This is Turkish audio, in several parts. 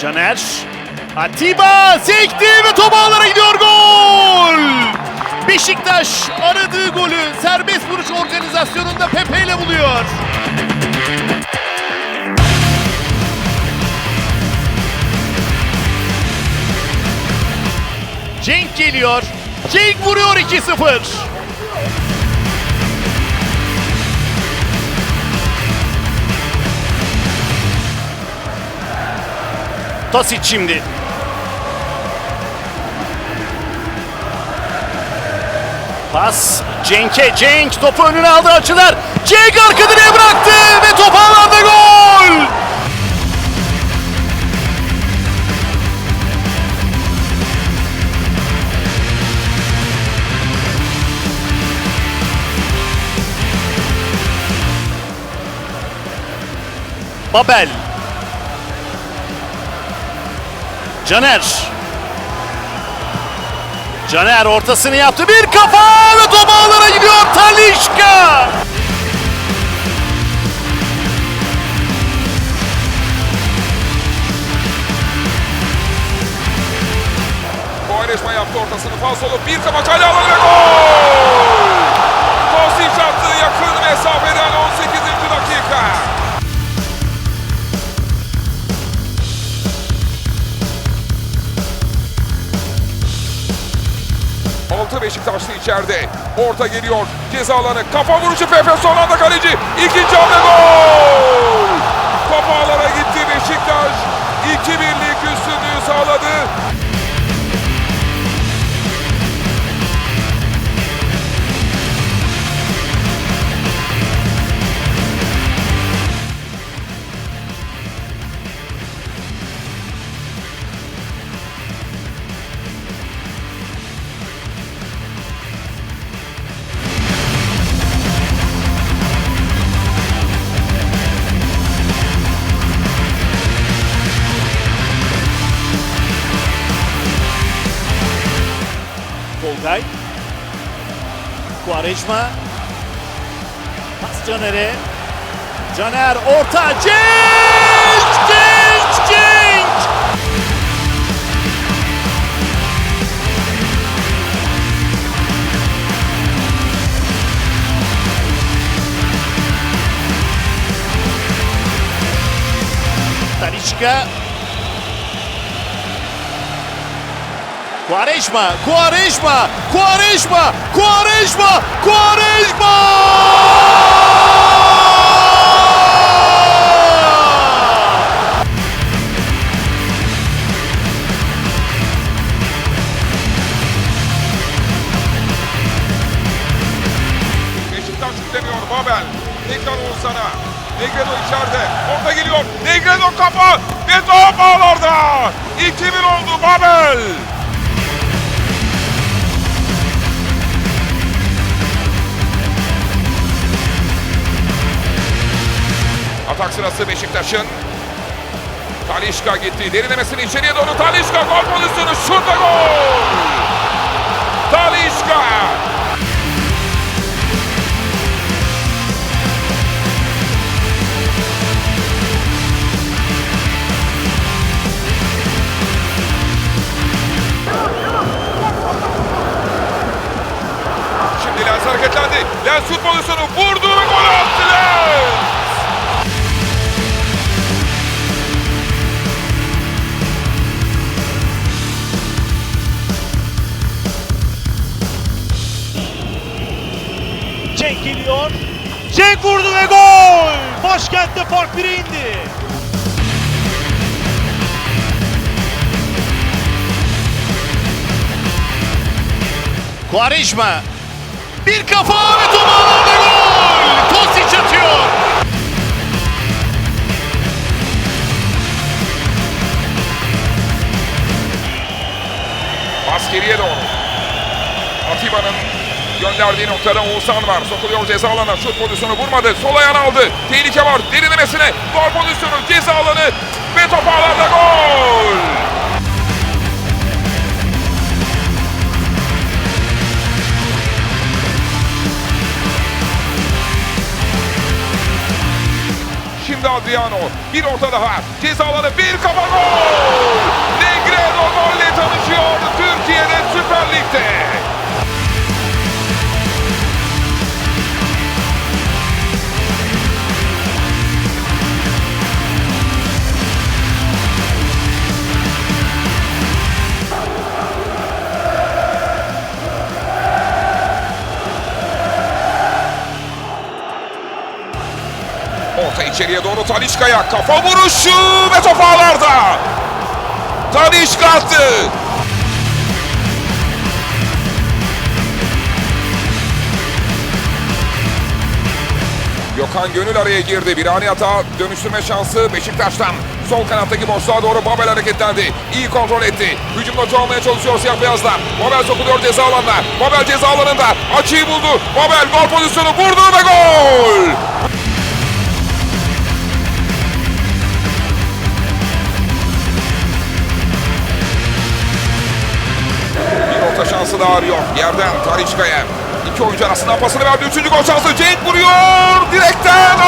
Caner. Atiba sekti ve top ağlara gidiyor gol. Beşiktaş aradığı golü serbest vuruş organizasyonunda Pepe ile buluyor. Cenk geliyor. Cenk vuruyor 2-0. Tasic şimdi. Pas Cenk'e. Cenk topu önüne aldı açılar. Cenk arka direğe bıraktı ve top ağlarda gol. Babel. Caner. Caner ortasını yaptı. Bir kafa ve top ağlara gidiyor Talişka. Kovaleşma yaptı ortasını olup bir kafa kale alanı ve gol! Beşiktaşlı içeride. Orta geliyor. Ceza alanı. Kafa vuruşu Pepe son anda kaleci. İkinci hamle gol! Top ağlara gitti Beşiktaş. 2-1'lik üstünlüğü sağladı. Quaresma. Pas Caner'e. Caner orta. Cenk! Cenk! Cenk! Talişka Quaresma, Quaresma, Quaresma, Quaresma, Quaresma! Beşiktaş yükleniyor Babel. Tekrar Oğuzhan'a. Negredo içeride. Orta geliyor. Negredo kafa. Ve top ağlarda. 2-1 oldu Babel. Atak sırası Beşiktaş'ın. Talişka gitti. Derinlemesine içeriye doğru Talişka gol pozisyonu. Şurada gol. Talişka. Şimdi Lens hareketlendi. Lens şut pozisyonu vurdu ve gol attı Lens. Cenk geliyor. Cenk vurdu ve gol! Başkentte fark 1'e indi. Quaresma. Bir kafa ve top ağlarda gol! Tosic atıyor. Pas geriye doğru. Atiba'nın gönderdiği noktada Oğuzhan var. Sokuluyor ceza alanına. Şut pozisyonu vurmadı. Sol ayağını aldı. Tehlike var. Derinlemesine. Gol pozisyonu. Ceza alanı. Ve top ağlarda gol. Şimdi Adriano. Bir orta daha. Ceza alanı bir kafa gol. Negredo golle tanışıyor Türkiye'de Süper Lig'de. İçeriye doğru Talişka'ya kafa vuruşu ve top ağlarda. Talişka attı. Gökhan Gönül araya girdi. Bir ani hata dönüştürme şansı Beşiktaş'tan. Sol kanattaki boşluğa doğru Babel hareketlendi. İyi kontrol etti. Hücumda çoğalmaya çalışıyor siyah beyazlar. Babel sokuluyor ceza alanına. Babel ceza alanında. Açıyı buldu. Babel gol pozisyonu vurdu ve gol. Şansı daha arıyor. Yerden Tarişka'ya. İki oyuncu arasından pasını verdi. Üçüncü gol şansı. Cenk vuruyor. Direkten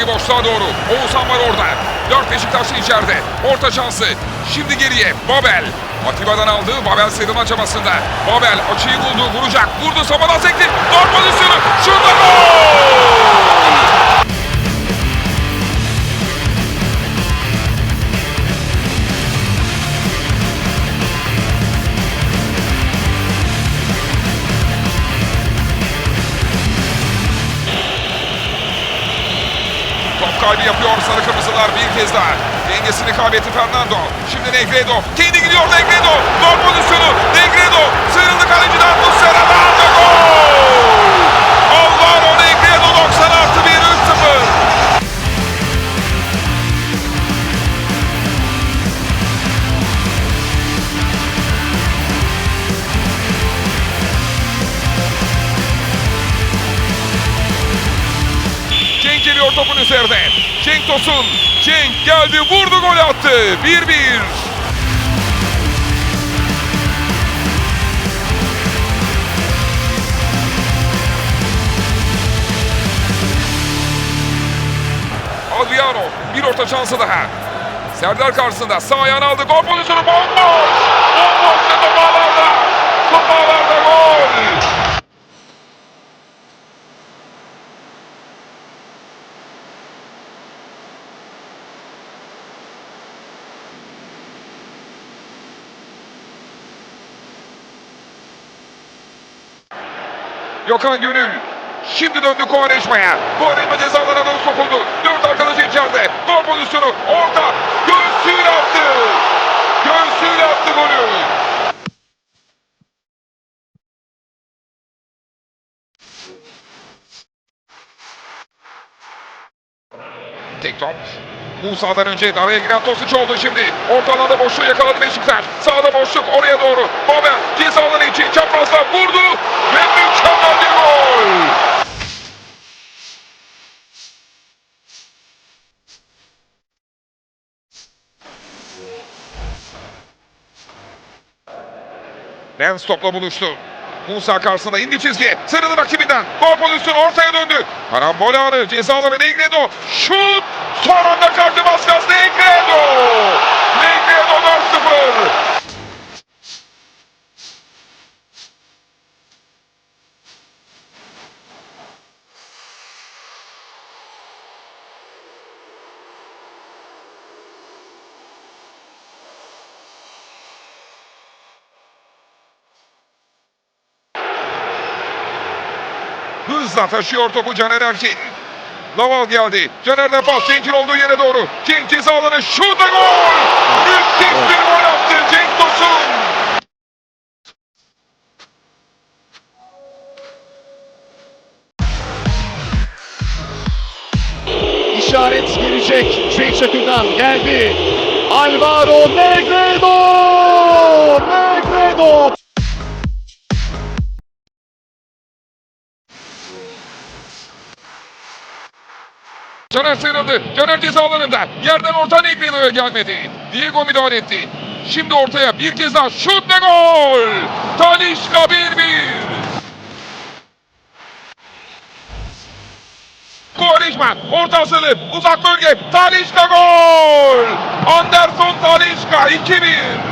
Kanattaki boşluğa doğru. Oğuzhan var orada. Dört Beşiktaşlı içeride. Orta şansı. Şimdi geriye. Babel. Atiba'dan aldı. Babel sıyrılma çabasında. Babel açıyı buldu. Vuracak. Vurdu. Sabahdan sekti. Gol pozisyonu. Şurada gol! Top kaybı yapıyor sarı kırmızılar bir kez daha. Dengesini kaybetti Fernando. Şimdi Negredo. Kendi gidiyor Negredo. Gol pozisyonu. Negredo. Sıyrıldı kaleciden. Bu sıradan ve gol. Geliyor topun üzerine. Cenk Tosun. Cenk geldi vurdu gol attı. 1-1. Adriano bir orta şansı daha. Serdar karşısında sağ ayağını aldı. Gol pozisyonu bomboş. Bomboş ve top ağlarda. Top ağlarda gol. Gökhan Gönül şimdi döndü Kovareşma'ya. Kovareşma cezalarına doğru sokuldu. Dört arkadaşı içeride. Gol pozisyonu orta. Göğsüyle attı. Göğsüyle attı golü. Tek top. Musa'dan önce araya giren Tosic oldu şimdi. Orta alanda boşluğu yakaladı Beşiktaş. Sağda boşluk oraya doğru. Babel ceza alanı içi çaprazdan vurdu. Ve mükemmel gol. Lens topla buluştu. Musa karşısında indi çizgi. Sarılı rakibinden. Gol pozisyonu ortaya döndü. Karambol anı. Cezaları Negredo. Şut. Son anda kartı Vaskas Negredo. Negredo 4-0. Hızla taşıyor topu Caner Erkin. Laval geldi. Caner'den pas. Cenk'in olduğu yere doğru. Cenk ceza alanı. Şurada gol! Müthiş bir gol attı Cenk Tosun. İşaret gelecek. Cenk Çakır'dan geldi. Alvaro Negredo! Negredo! Caner sıyrıldı. Caner ceza alanında. Yerden orta Negredo'ya gelmedi. Diego müdahale etti. Şimdi ortaya bir kez daha şut ve gol. Talişka 1-1. Kovalişman orta hazırlığı uzak bölge Talişka gol. Anderson Talişka 2-1.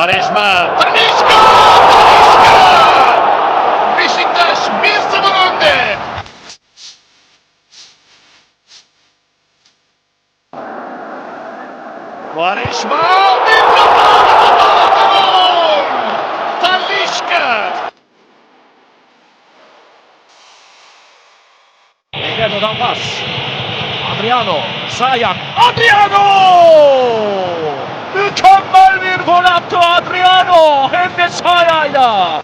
Quaresma! Talişka! Talişka! Beşiktaş 1-0 önde. Quaresma! Bir kafa! Gol! Talişka! Negredo'dan pas. Adriano. Sağ ayak. Adriano! Mükemmel bir gol attı Adriano. Hem de sağ ayağıyla.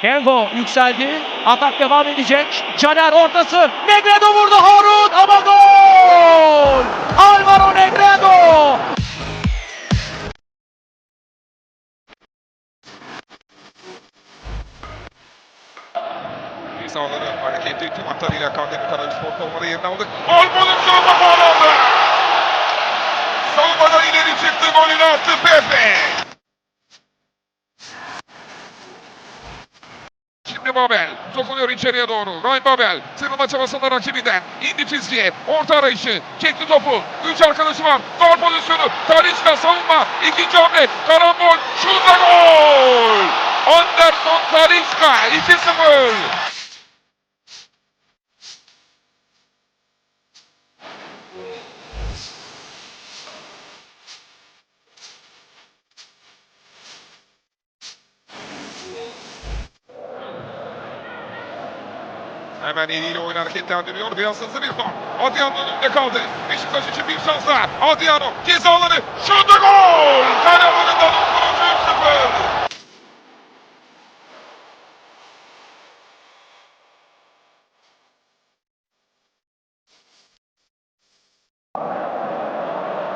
Kengo yükseldi. Atak devam edecek. Caner ortası. Negredo vurdu Harun ama gol! Alvaro Negredo! Sağları hareketli tüm hatlarıyla Kandemir Karaspor formaları yerine aldı. Gol pozisyonunda gol oldu. Savunmadan ileri çıktı golünü attı Pepe. Şimdi Babel dokunuyor içeriye doğru. Ryan Babel sırılma çabasında rakibinden. indi çizgiye. Orta arayışı. Çekti topu. Üç arkadaşı var. Gol pozisyonu. Talişka savunma. İkinci hamle. Karambol. Ve gol. Anderson Talişka 2-0. Hemen eliyle oyun hareketlendiriyor. Biraz hızlı bir top. Adriano'nun önünde kaldı. Beşiktaş için bir şans daha. Adriano ceza alanı. Ve gol! Kale dondurucu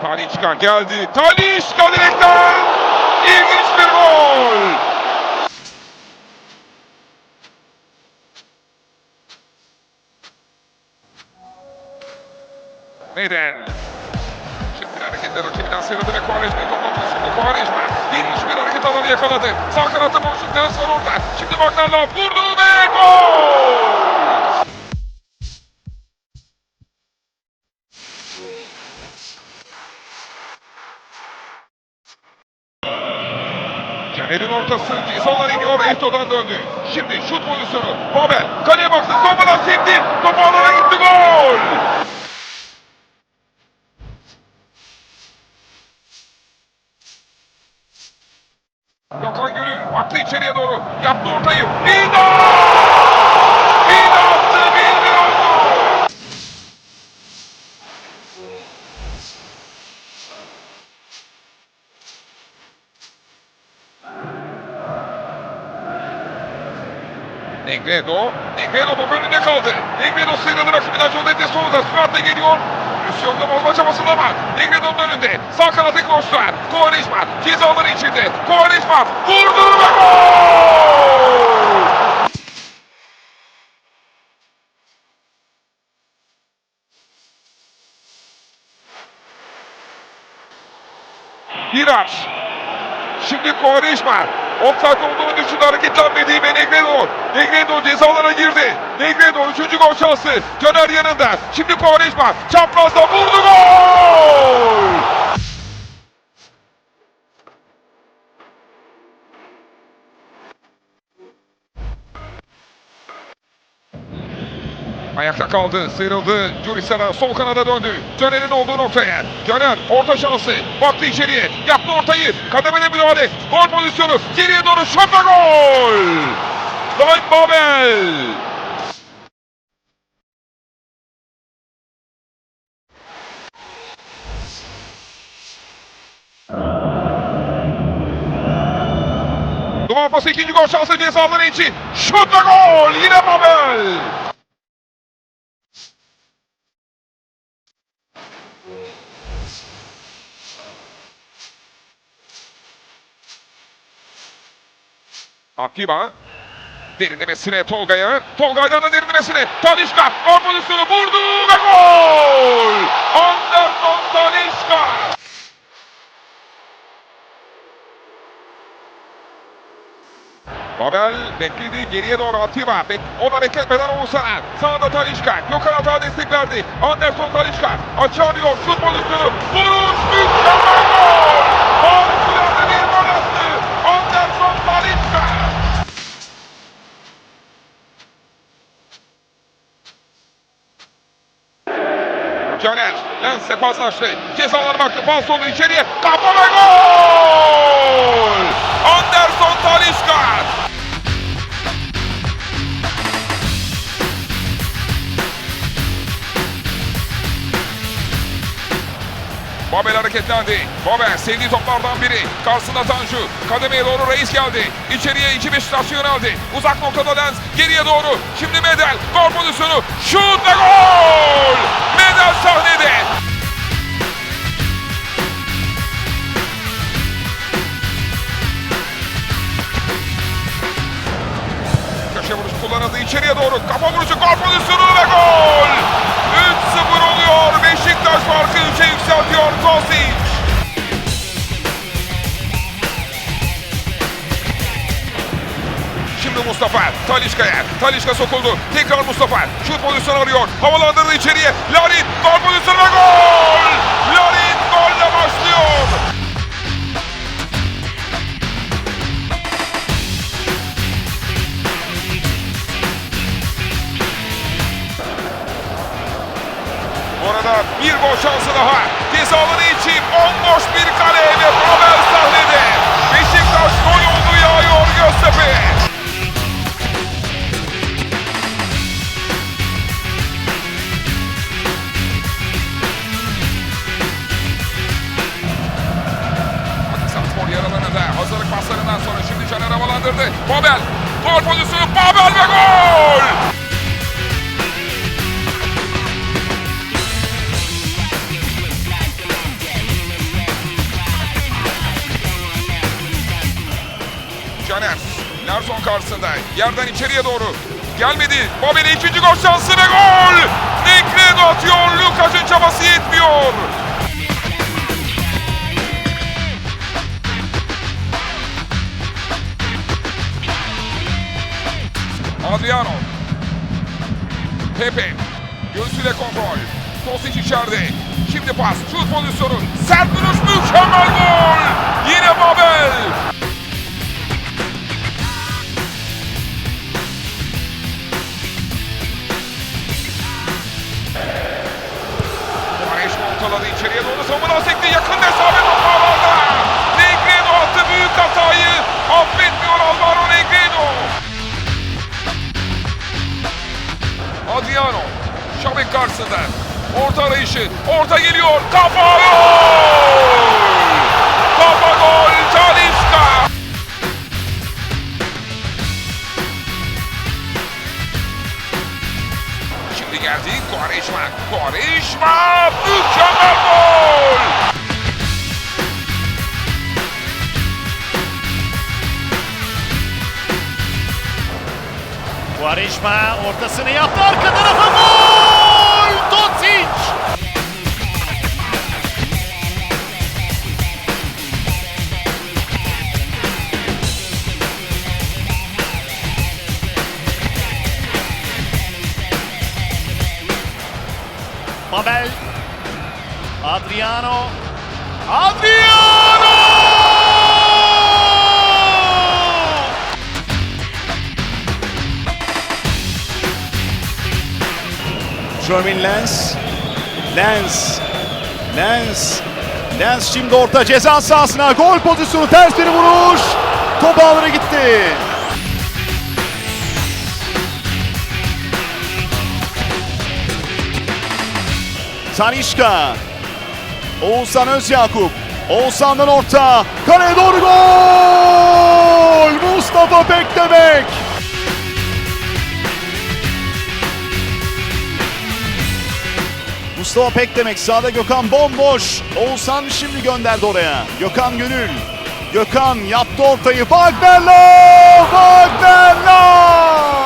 3-0. Talişka geldi. Talişka direkten! İlginç bir gol! Neden? Şimdi hareketler rakibinden sıyrıldı ve Quaresma'yı toplamışsın. Quaresma geniş bir hareket alanı yakaladı. Sağ kanatta boşluk Nelson orada. Şimdi Magnarla vurdu ve gol! Caner'in ortası cezalar iniyor. Eto'dan döndü. Şimdi şut pozisyonu. Babel kaleye baktı. Sonradan sekti. Topu alana gitti. Gol! Gökhan Gönül attı içeriye doğru. Yaptı ortayı. Vida! Vida attı. Bir bir oldu. Negredo. Negredo top önünde kaldı. Negredo sıyrıldı rakibinden John Ete sonunda süratle geliyor. Luciano'da bozma çabasında ama Negredo'nun önünde. Sağ kanatı koştular. Kovalişma cezaları içinde. Kovalişma vurdu ve gol! Viraj. Şimdi Kovalişma. Offside olduğunu düşündü hareketlenmedi ve Negredo. Negredo cezalara girdi. Negredo üçüncü gol şansı. Caner yanında. Şimdi Kovalişma. Çaprazda vurdu gol! Ayakta kaldı, sıyrıldı. Jurisera sol kanada döndü. Caner'in olduğu noktaya. Caner orta şansı. Baktı içeriye. Yaptı ortayı. Kademede müdahale. Gol pozisyonu. Geriye doğru şut ve gol! Ryan Babel! pası ikinci gol şansı ceza alanı içi. Şut ve gol. Yine Babel. Akiba derinlemesine Tolga'ya. Tolga'yla da derinlemesine. Talişka. Gol pozisyonu vurdu ve gol. Anderson Talişka. Babel bekledi geriye doğru Atiba. Bek o da bekletmeden Oğuzhan'a. Sağda Talişka. Gökhan Atağa destek verdi. Anderson Talişka. Açı arıyor. Şut pozisyonu. Vuruş. Mükemmel gol. Harikulade bir gol attı. Anderson Talişka. Lens'e paslaştı. Cezalar baktı. Pas oldu içeriye. Kafa ve gol. Anderson Talişka. Babel hareketlendi. Babel sevdiği toplardan biri. Karşısında Tanju. Kademeye doğru reis geldi. İçeriye iki Beşiktaşlı yöneldi. Uzak noktada Lens. Geriye doğru. Şimdi Medel. Gol pozisyonu. Şut ve gol. Medel sahnede. Kullanıldı içeriye doğru. Kafa vuruşu gol pozisyonu ve gol. 3-0 oluyor. Beşiktaş farkı 3'e yükseltiyor Kosic. Şimdi Mustafa Talişka'ya. Talişka sokuldu. Tekrar Mustafa. Şut pozisyonu arıyor. Havalandırdı içeriye. Larin gol pozisyonu ve gol. Gol şansı daha. Ceza alanı içi bomboş bir kale ve Babel sahnede. Beşiktaş gol oldu yağıyor da hazırlık paslarından sonra şimdi Caner havalandırdı. Babel gol pozisyonu Babel ve gol. Larson karşısında. Yerden içeriye doğru. Gelmedi. Babel'e ikinci gol şansı ve gol. Negredo atıyor. Lukas'ın çabası yetmiyor. Adriano. Pepe. Göğsüyle kontrol. Tosic içeride. Şimdi pas. Şut pozisyonu. Sert vuruş. Mükemmel gol. Yine Babel. Ortaladı içeriye doğru savunma sekti yakın mesafe topu alanda. Negredo attı büyük hatayı. Affetmiyor Alvaro Negredo. Adriano. Şabek karşısında. Orta arayışı. Orta geliyor. Kafa gol. Kafa gol. Talisca. Geldi Quaresma. Quaresma mükemmel gol. Quaresma ortasını yaptı arka tarafa gol! Adriano Adriano! Jermaine Lens. Lens. Lens. Lens şimdi orta ceza sahasına gol pozisyonu ters bir vuruş. Top ağlara gitti. Tanişka. Oğuzhan Özyakup. Oğuzhan'dan orta. Kaleye doğru gol! Mustafa Beklemek. Mustafa Pekdemek sağda Gökhan bomboş. Oğuzhan şimdi gönderdi oraya. Gökhan Gönül. Gökhan yaptı ortayı. Wagnerlov! Wagnerlov!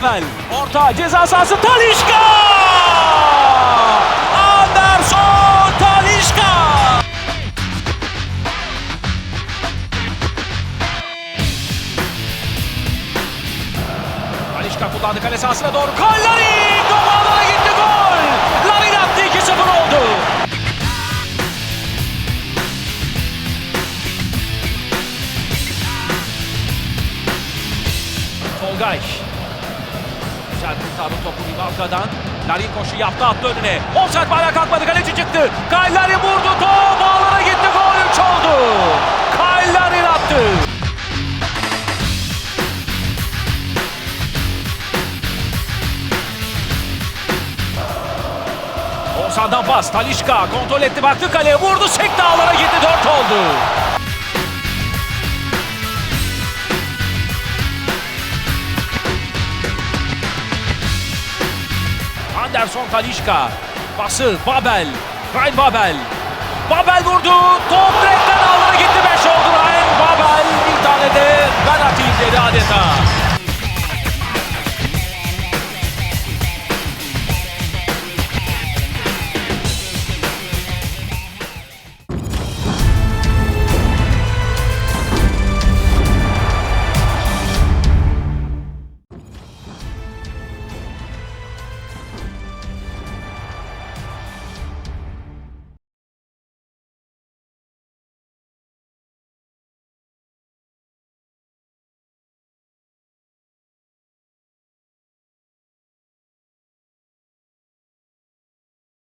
Pavel orta ceza sahası Talişka! Anderson Talişka! Talişka kullandı kale sahasına doğru. Gol Larin! Topağlara gitti gol! Larin attı 2-0 oldu. Tolgay Güzel kurtardı topu Livakova'dan. Larin koşu yaptı attı önüne. Offside bayrağı kalkmadı kaleci çıktı. Kyle vurdu top ağlara gitti gol 3 oldu. Kyle Larin attı. Oğuzhan'dan pas. Talişka kontrol etti baktı kaleye vurdu sekti ağlara gitti 4 oldu. Anderson Talişka. Pası Babel. Ryan Babel. Babel vurdu.